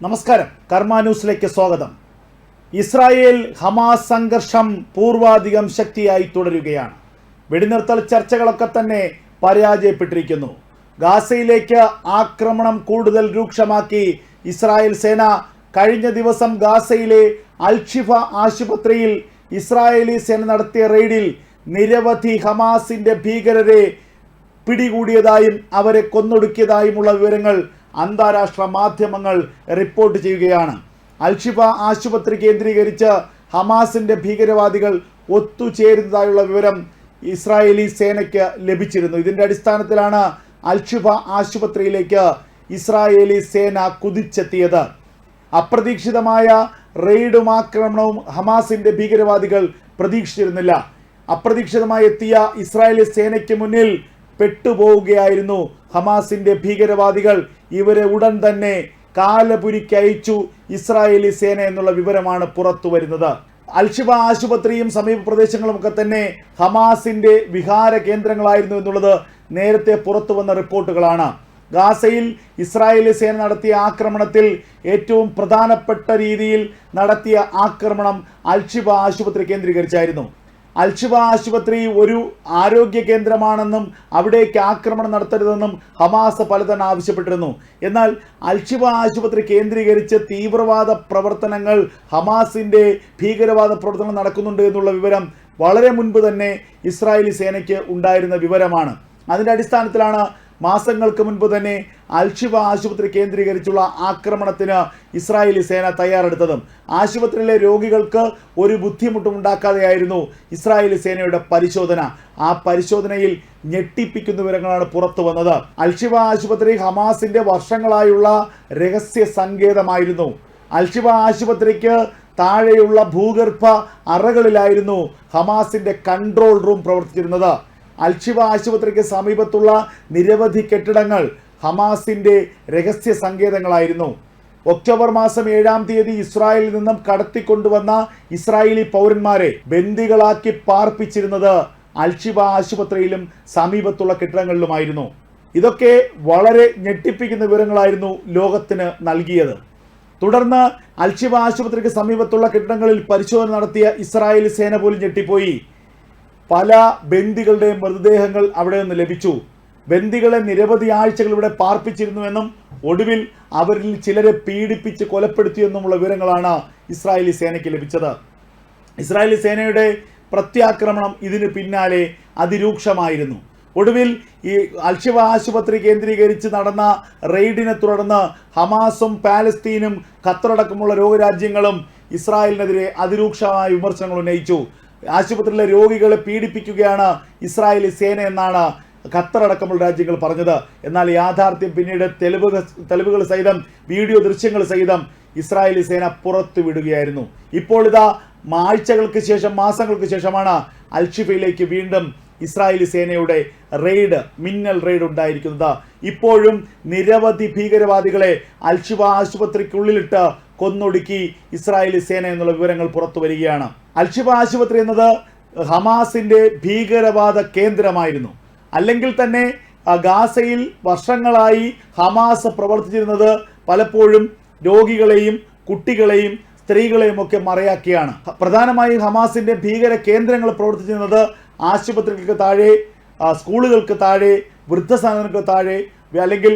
നമസ്കാരം. കർമ്മ ന്യൂസിലേക്ക് സ്വാഗതം. ഇസ്രായേൽ ഹമാസ് സംഘർഷം പൂർവാധികം ശക്തിയായി തുടരുകയാണ്. വെടിനിർത്തൽ ചർച്ചകളൊക്കെ തന്നെ പരാജയപ്പെട്ടിരിക്കുന്നു. ഗാസയിലേക്ക് ആക്രമണം കൂടുതൽ രൂക്ഷമാക്കി ഇസ്രായേൽ സേന കഴിഞ്ഞ ദിവസം ഗാസയിലെ അൽഷിഫ ആശുപത്രിയിൽ ഇസ്രായേലി സേന നടത്തിയ റെയ്ഡിൽ നിരവധി ഹമാസിന്റെ ഭീകരരെ പിടികൂടിയതായും അവരെ കൊന്നൊടുക്കിയതായുമുള്ള വിവരങ്ങൾ അന്താരാഷ്ട്ര മാധ്യമങ്ങൾ റിപ്പോർട്ട് ചെയ്യുകയാണ്. അൽഷിഫ ആശുപത്രി കേന്ദ്രീകരിച്ച് ഹമാസിന്റെ ഭീകരവാദികൾ ഒത്തുചേരുന്നതായുള്ള വിവരം ഇസ്രായേലി സേനയ്ക്ക് ലഭിച്ചിരുന്നു. ഇതിന്റെ അടിസ്ഥാനത്തിലാണ് അൽഷിഫ ആശുപത്രിയിലേക്ക് ഇസ്രായേലി സേന കുതിച്ചെത്തിയത്. അപ്രതീക്ഷിതമായ റെയ്ഡും ആക്രമണവും ഹമാസിന്റെ ഭീകരവാദികൾ പ്രതീക്ഷിച്ചിരുന്നില്ല. അപ്രതീക്ഷിതമായി എത്തിയ ഇസ്രായേലി സേനയ്ക്ക് മുന്നിൽ പെട്ടുപോവുകയായിരുന്നു ഹമാസിന്റെ ഭീകരവാദികൾ ഇവരെ ഉടൻ തന്നെ കാലപുരിക്കയച്ചു ഇസ്രായേലി സേന എന്നുള്ള വിവരമാണ് പുറത്തു വരുന്നത്. അൽഷിബ ആശുപത്രിയും സമീപ പ്രദേശങ്ങളും ഒക്കെ തന്നെ ഹമാസിന്റെ വിഹാര കേന്ദ്രങ്ങളായിരുന്നു എന്നുള്ളത് നേരത്തെ പുറത്തു വന്ന റിപ്പോർട്ടുകളാണ്. ഗാസയിൽ ഇസ്രായേലി സേന നടത്തിയ ആക്രമണത്തിൽ ഏറ്റവും പ്രധാനപ്പെട്ട രീതിയിൽ നടത്തിയ ആക്രമണം അൽഷിബ ആശുപത്രി കേന്ദ്രീകരിച്ചായിരുന്നു. അൽഷിബ ആശുപത്രി ഒരു ആരോഗ്യ കേന്ദ്രമാണെന്നും അവിടേക്ക് ആക്രമണം നടത്തരുതെന്നും ഹമാസ് പലതവണ ആവശ്യപ്പെട്ടിരുന്നു. എന്നാൽ അൽഷിബ ആശുപത്രി കേന്ദ്രീകരിച്ച് തീവ്രവാദ പ്രവർത്തനങ്ങൾ ഹമാസിന്റെ ഭീകരവാദ പ്രവർത്തനങ്ങൾ നടക്കുന്നുണ്ട് എന്നുള്ള വിവരം വളരെ മുൻപ് തന്നെ ഇസ്രായേലി സേനയ്ക്ക് ഉണ്ടായിരുന്ന വിവരമാണ്. അതിന്റെ അടിസ്ഥാനത്തിലാണ് മാസങ്ങൾക്ക് മുൻപ് തന്നെ അൽഷിഫ ആശുപത്രി കേന്ദ്രീകരിച്ചുള്ള ആക്രമണത്തിന് ഇസ്രായേലി സേന തയ്യാറെടുത്തതും ആശുപത്രിയിലെ രോഗികൾക്ക് ഒരു ബുദ്ധിമുട്ടും ഉണ്ടാക്കാതെയായിരുന്നു ഇസ്രായേലി സേനയുടെ പരിശോധന. ആ പരിശോധനയിൽ ഞെട്ടിപ്പിക്കുന്ന വിവരങ്ങളാണ് പുറത്തു വന്നത്. അൽഷിഫ ആശുപത്രി ഹമാസിന്റെ വർഷങ്ങളായുള്ള രഹസ്യ സങ്കേതമായിരുന്നു. അൽഷിഫ ആശുപത്രിക്ക് താഴെയുള്ള ഭൂഗർഭ അറകളിലായിരുന്നു ഹമാസിന്റെ കൺട്രോൾ റൂം പ്രവർത്തിച്ചിരുന്നത്. അൽഷിബ ആശുപത്രിക്ക് സമീപത്തുള്ള നിരവധി കെട്ടിടങ്ങൾ ഹമാസിന്റെ രഹസ്യ സങ്കേതങ്ങളായിരുന്നു. ഒക്ടോബർ മാസം ഏഴാം തീയതി ഇസ്രായേലിൽ നിന്നും കടത്തിക്കൊണ്ടുവന്ന ഇസ്രായേലി പൗരന്മാരെ ബന്ദികളാക്കി പാർപ്പിച്ചിരുന്നത് അൽഷിബ ആശുപത്രിയിലും സമീപത്തുള്ള കെട്ടിടങ്ങളിലുമായിരുന്നു. ഇതൊക്കെ വളരെ ഞെട്ടിപ്പിക്കുന്ന വിവരങ്ങളായിരുന്നു ലോകത്തിന് നൽകിയത്. തുടർന്ന് അൽഷിബ ആശുപത്രിക്ക് സമീപത്തുള്ള കെട്ടിടങ്ങളിൽ പരിശോധന നടത്തിയ ഇസ്രായേലി സേന പോലും ഞെട്ടിപ്പോയി. പല ബന്ദികളുടെ മൃതദേഹങ്ങൾ അവിടെ നിന്ന് ലഭിച്ചു. ബന്ദികളെ നിരവധി ആഴ്ചകൾ ഇവിടെ പാർപ്പിച്ചിരുന്നുവെന്നും ഒടുവിൽ അവരിൽ ചിലരെ പീഡിപ്പിച്ച് കൊലപ്പെടുത്തിയെന്നുമുള്ള വിവരങ്ങളാണ് ഇസ്രായേലി സേനയ്ക്ക് ലഭിച്ചത്. ഇസ്രായേലി സേനയുടെ പ്രത്യാക്രമണം ഇതിന് പിന്നാലെ അതിരൂക്ഷമായിരുന്നു. ഒടുവിൽ ഈ അൽഷിവ ആശുപത്രി കേന്ദ്രീകരിച്ച് നടന്ന റെയ്ഡിനെ തുടർന്ന് ഹമാസും പാലസ്തീനും ഖത്തറടക്കമുള്ള രോഗരാജ്യങ്ങളും ഇസ്രായേലിനെതിരെ അതിരൂക്ഷമായ വിമർശനങ്ങൾ ഉന്നയിച്ചു. ആശുപത്രിയിലെ രോഗികളെ പീഡിപ്പിക്കുകയാണ് ഇസ്രായേലി സേന എന്നാണ് ഖത്തറടക്കമുള്ള രാജ്യങ്ങൾ പറഞ്ഞത്. എന്നാൽ യാഥാർത്ഥ്യം പിന്നീട് തെളിവുകൾ തെളിവുകൾ സഹിതം വീഡിയോ ദൃശ്യങ്ങൾ സഹിതം ഇസ്രായേലി സേന പുറത്തു വിടുകയായിരുന്നു. ഇപ്പോൾ ഇതാ ആഴ്ചകൾക്ക് ശേഷം മാസങ്ങൾക്ക് ശേഷമാണ് അൽഷിഫയിലേക്ക് വീണ്ടും ഇസ്രായേലി സേനയുടെ റെയ്ഡ് മിന്നൽ റെയ്ഡ് ഉണ്ടായിരിക്കുന്നത്. ഇപ്പോഴും നിരവധി ഭീകരവാദികളെ അൽഷിബ ആശുപത്രിക്കുള്ളിലിട്ട് കൊന്നൊടുക്കി ഇസ്രായേലി സേന എന്നുള്ള വിവരങ്ങൾ പുറത്തു വരികയാണ്. അൽഷിബ ആശുപത്രി എന്നത് ഹമാസിന്റെ ഭീകരവാദ കേന്ദ്രമായിരുന്നു. അല്ലെങ്കിൽ തന്നെ ഗാസയിൽ വർഷങ്ങളായി ഹമാസ് പ്രവർത്തിച്ചിരുന്നത് പലപ്പോഴും രോഗികളെയും കുട്ടികളെയും സ്ത്രീകളെയും ഒക്കെ മറയാക്കിയാണ്. പ്രധാനമായും ഹമാസിന്റെ ഭീകര കേന്ദ്രങ്ങൾ പ്രവർത്തിച്ചിരുന്നത് ആശുപത്രികൾക്ക് താഴെ സ്കൂളുകൾക്ക് താഴെ വൃദ്ധസദനങ്ങൾക്ക് താഴെ അല്ലെങ്കിൽ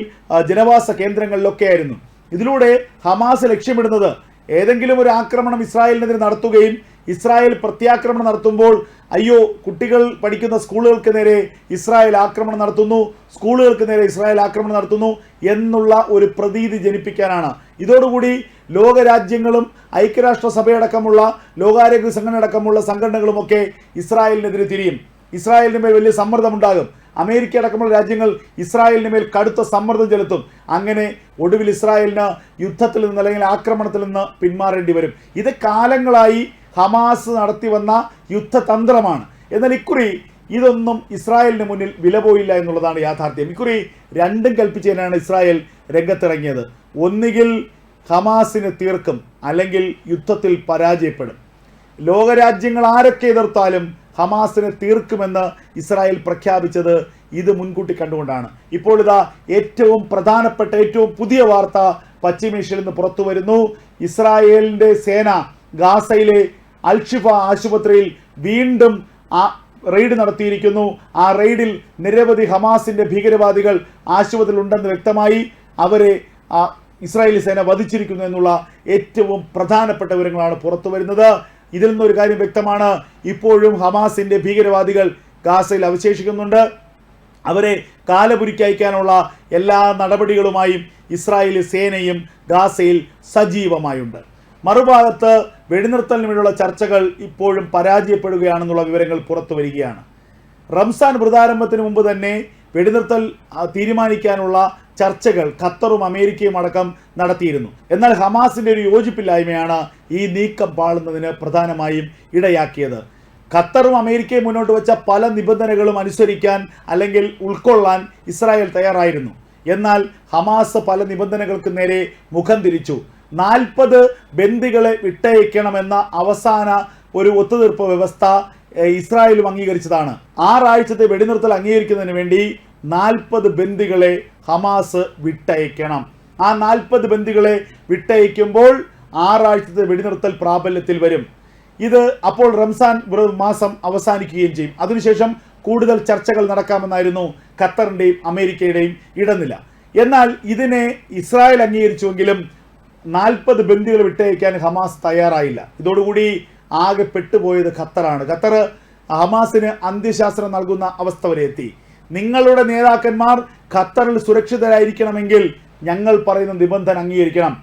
ജനവാസ കേന്ദ്രങ്ങളിലൊക്കെ ആയിരുന്നു. ഇതിലൂടെ ഹമാസ് ലക്ഷ്യമിടുന്നത് ഏതെങ്കിലും ഒരു ആക്രമണം ഇസ്രായേലിനെതിരെ നടത്തുകയും ഇസ്രായേൽ പ്രത്യാക്രമണം നടത്തുമ്പോൾ അയ്യോ കുട്ടികൾ പഠിക്കുന്ന സ്കൂളുകൾക്ക് നേരെ ഇസ്രായേൽ ആക്രമണം നടത്തുന്നു സ്കൂളുകൾക്ക് നേരെ ഇസ്രായേൽ ആക്രമണം നടത്തുന്നു എന്നുള്ള ഒരു പ്രതീതി ജനിപ്പിക്കാനാണ്. ഇതോടുകൂടി ലോകരാജ്യങ്ങളും ഐക്യരാഷ്ട്രസഭയടക്കമുള്ള ലോകാരോഗ്യ സംഘടന അടക്കമുള്ള സംഘടനകളുമൊക്കെ ഇസ്രായേലിനെതിരെ തിരിയും. ഇസ്രായേലിന് മേൽ വലിയ സമ്മർദ്ദമുണ്ടാകും. അമേരിക്ക അടക്കമുള്ള രാജ്യങ്ങൾ ഇസ്രായേലിന് മേൽ കടുത്ത സമ്മർദ്ദം ചെലുത്തും. അങ്ങനെ ഒടുവിൽ ഇസ്രായേലിന് യുദ്ധത്തിൽ നിന്ന് അല്ലെങ്കിൽ ആക്രമണത്തിൽ നിന്ന് പിന്മാറേണ്ടി വരും. ഇത് കാലങ്ങളായി ഹമാസ് നടത്തി വന്ന യുദ്ധതന്ത്രമാണ്. എന്നാൽ ഇക്കുറി ഇതൊന്നും ഇസ്രായേലിന് മുന്നിൽ വില പോയില്ല എന്നുള്ളതാണ് യാഥാർത്ഥ്യം. ഇക്കുറി രണ്ടും കൽപ്പിച്ചതിനാണ് ഇസ്രായേൽ രംഗത്തിറങ്ങിയത്. ഒന്നുകിൽ ഹമാസിന് തീർക്കും അല്ലെങ്കിൽ യുദ്ധത്തിൽ പരാജയപ്പെടും. ലോകരാജ്യങ്ങൾ ആരൊക്കെ എതിർത്താലും ഹമാസിനെ തീർക്കുമെന്ന് ഇസ്രായേൽ പ്രഖ്യാപിച്ചത് ഇത് മുൻകൂട്ടി കണ്ടുകൊണ്ടാണ്. ഇപ്പോൾ ഇതാ ഏറ്റവും പ്രധാനപ്പെട്ട ഏറ്റവും പുതിയ വാർത്ത പശ്ചിമേഷ്യയിൽ നിന്ന് പുറത്തു വരുന്നു ഇസ്രായേലിന്റെ സേന ഗാസയിലെ അൽഷിഫ ആശുപത്രിയിൽ വീണ്ടും ആ റെയ്ഡ് നടത്തിയിരിക്കുന്നു. ആ റെയ്ഡിൽ നിരവധി ഹമാസിന്റെ ഭീകരവാദികൾ ആശുപത്രിയിൽ ഉണ്ടെന്ന് വ്യക്തമായി അവരെ ഇസ്രായേലി സേന വധിച്ചിരിക്കുന്നു എന്നുള്ള ഏറ്റവും പ്രധാനപ്പെട്ട വിവരങ്ങളാണ് പുറത്തു വരുന്നത്. ഇതിൽ നിന്നൊരു കാര്യം വ്യക്തമാണ്. ഇപ്പോഴും ഹമാസിന്റെ ഭീകരവാദികൾ ഗാസയിൽ അവശേഷിക്കുന്നുണ്ട്. അവരെ കാലപുരിക്ക് അയക്കാനുള്ള എല്ലാ നടപടികളുമായും ഇസ്രായേലി സേനയും ഗാസയിൽ സജീവമായുണ്ട്. മറുഭാഗത്ത് വെടിനിർത്തലിന് വേണ്ടിയുള്ള ചർച്ചകൾ ഇപ്പോഴും പരാജയപ്പെടുകയാണെന്നുള്ള വിവരങ്ങൾ പുറത്തു വരികയാണ്. റംസാൻ വ്രതാരംഭത്തിന് മുമ്പ് തന്നെ വെടിനിർത്തൽ തീരുമാനിക്കാനുള്ള ചർച്ചകൾ ഖത്തറും അമേരിക്കയും അടക്കം നടത്തിയിരുന്നു. എന്നാൽ ഹമാസിന്റെ ഒരു യോജിപ്പില്ലായ്മയാണ് ഈ നീക്കം പാളുന്നതിന് പ്രധാനമായും ഇടയാക്കിയത്. ഖത്തറും അമേരിക്കയും മുന്നോട്ട് വെച്ച പല നിബന്ധനകളും അനുസരിക്കാൻ അല്ലെങ്കിൽ ഉൾക്കൊള്ളാൻ ഇസ്രായേൽ തയ്യാറായിരുന്നു. എന്നാൽ ഹമാസ് പല നിബന്ധനകൾക്ക് നേരെ മുഖം തിരിച്ചു. നാൽപ്പത് ബന്ദികളെ വിട്ടയക്കണമെന്ന അവസാന ഒരു ഒത്തുതീർപ്പ് വ്യവസ്ഥ ഇസ്രായേലും അംഗീകരിച്ചതാണ്. ആറാഴ്ചത്തെ വെടിനിർത്തൽ അംഗീകരിക്കുന്നതിന് വേണ്ടി നാൽപ്പത് ബന്ദികളെ ഹമാസ് വിട്ടയക്കണം. ആ നാൽപ്പത് ബന്ദികളെ വിട്ടയക്കുമ്പോൾ ആറാഴ്ചത്തെ വെടിനിർത്തൽ പ്രാബല്യത്തിൽ വരും. ഇത് അപ്പോൾ റംസാൻ മാസം അവസാനിക്കുകയും ചെയ്യും. അതിനുശേഷം കൂടുതൽ ചർച്ചകൾ നടക്കാമെന്നായിരുന്നു ഖത്തറിന്റെയും അമേരിക്കയുടെയും ഇടനില. എന്നാൽ ഇതിനെ ഇസ്രായേൽ അംഗീകരിച്ചുവെങ്കിലും നാൽപ്പത് ബന്ദികൾ വിട്ടയക്കാൻ ഹമാസ് തയ്യാറായില്ല. ഇതോടുകൂടി ആകെ പെട്ടുപോയത് ഖത്തറാണ്. ഖത്തർ ഹമാസിന് അന്ത്യശാസ്ത്രം നൽകുന്ന അവസ്ഥ വരെ എത്തി. നിങ്ങളുടെ നേതാക്കന്മാർ ഖത്തറിൽ സുരക്ഷിതരായിരിക്കണമെങ്കിൽ ഞങ്ങൾ പറയുന്ന നിബന്ധന അംഗീകരിക്കണം.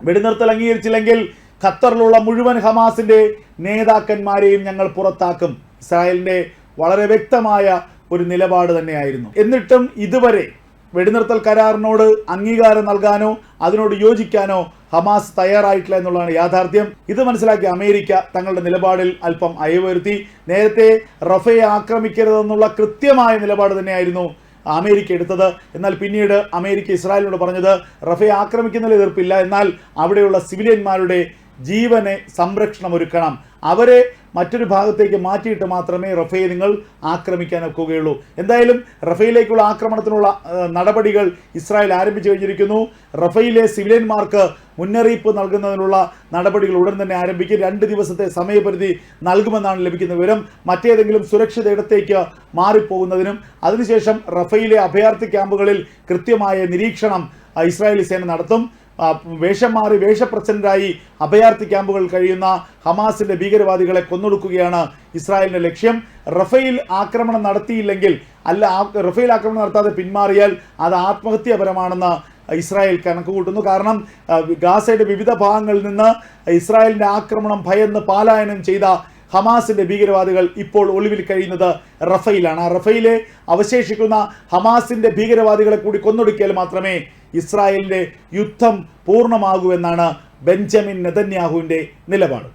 വെടിനിർത്തൽ അംഗീകരിച്ചില്ലെങ്കിൽ ഖത്തറിലുള്ള മുഴുവൻ ഹമാസിന്റെ നേതാക്കന്മാരെയും ഞങ്ങൾ പുറത്താക്കും. ഇസ്രായേലിന്റെ വളരെ വ്യക്തമായ ഒരു നിലപാട് തന്നെയായിരുന്നു. എന്നിട്ടും ഇതുവരെ വെടിനിർത്തൽ കരാറിനോട് അംഗീകാരം നൽകാനോ അതിനോട് യോജിക്കാനോ ഹമാസ് തയ്യാറായിട്ടില്ല എന്നുള്ളതാണ് യാഥാർത്ഥ്യം. ഇത് മനസ്സിലാക്കി അമേരിക്ക തങ്ങളുടെ നിലപാടിൽ അല്പം അയവരുത്തി നേരത്തെ റഫയെ ആക്രമിക്കരുതെന്നുള്ള കൃത്യമായ നിലപാട് തന്നെയായിരുന്നു അമേരിക്ക എടുത്തത്. എന്നാൽ പിന്നീട് അമേരിക്ക ഇസ്രായേലിനോട് പറഞ്ഞത് റഫയെ ആക്രമിക്കുന്നതിൽ എതിർപ്പില്ല. എന്നാൽ അവിടെയുള്ള സിവിലിയന്മാരുടെ ജീവനെ സംരക്ഷണം ഒരുക്കണം അവരെ മറ്റൊരു ഭാഗത്തേക്ക് മാറ്റിയിട്ട് മാത്രമേ റഫയെ നിങ്ങൾ ആക്രമിക്കാൻ ഒക്കുകയുള്ളൂ എന്തായാലും റഫയിലേക്കുള്ള ആക്രമണത്തിനുള്ള നടപടികൾ ഇസ്രായേൽ ആരംഭിച്ചു കഴിഞ്ഞിരിക്കുന്നു. റഫയിലെ സിവിലിയന്മാർക്ക് മുന്നറിയിപ്പ് നൽകുന്നതിനുള്ള നടപടികൾ ഉടൻ തന്നെ ആരംഭിക്കും. രണ്ട് ദിവസത്തെ സമയപരിധി നൽകുമെന്നാണ് ലഭിക്കുന്ന വിവരം. മറ്റേതെങ്കിലും സുരക്ഷിത ഇടത്തേക്ക് മാറിപ്പോകുന്നതിനും അതിനുശേഷം റഫയിലെ അഭയാർത്ഥി ക്യാമ്പുകളിൽ കൃത്യമായ നിരീക്ഷണം ഇസ്രായേലി സേന നടത്തും. വേഷം മാറി വേഷപ്രസിഡന്റായി അഭയാർത്ഥി ക്യാമ്പുകൾ കഴിയുന്ന ഹമാസിന്റെ ഭീകരവാദികളെ കൊന്നൊടുക്കുകയാണ് ഇസ്രായേലിന്റെ ലക്ഷ്യം. റഫേൽ ആക്രമണം നടത്തിയില്ലെങ്കിൽ അല്ല റഫേൽ ആക്രമണം നടത്താതെ പിന്മാറിയാൽ അത് ആത്മഹത്യാപരമാണെന്ന് ഇസ്രായേൽ കണക്ക് കൂട്ടുന്നു കാരണം ഗാസയുടെ വിവിധ ഭാഗങ്ങളിൽ നിന്ന് ഇസ്രായേലിന്റെ ആക്രമണം ഭയന്ന് പാലായനം ചെയ്ത ഹമാസിന്റെ ഭീകരവാദികൾ ഇപ്പോൾ ഒളിവിൽ കഴിയുന്നത് റഫയിലാണ്. ആ റഫയിലെ അവശേഷിക്കുന്ന ഹമാസിന്റെ ഭീകരവാദികളെ കൂടി കൊന്നൊടുക്കിയാൽ മാത്രമേ ഇസ്രായേലിന്റെ യുദ്ധം പൂർണമാകൂ എന്നാണ് ബെഞ്ചമിൻ നെതന്യാഹുവിന്റെ നിലപാട്.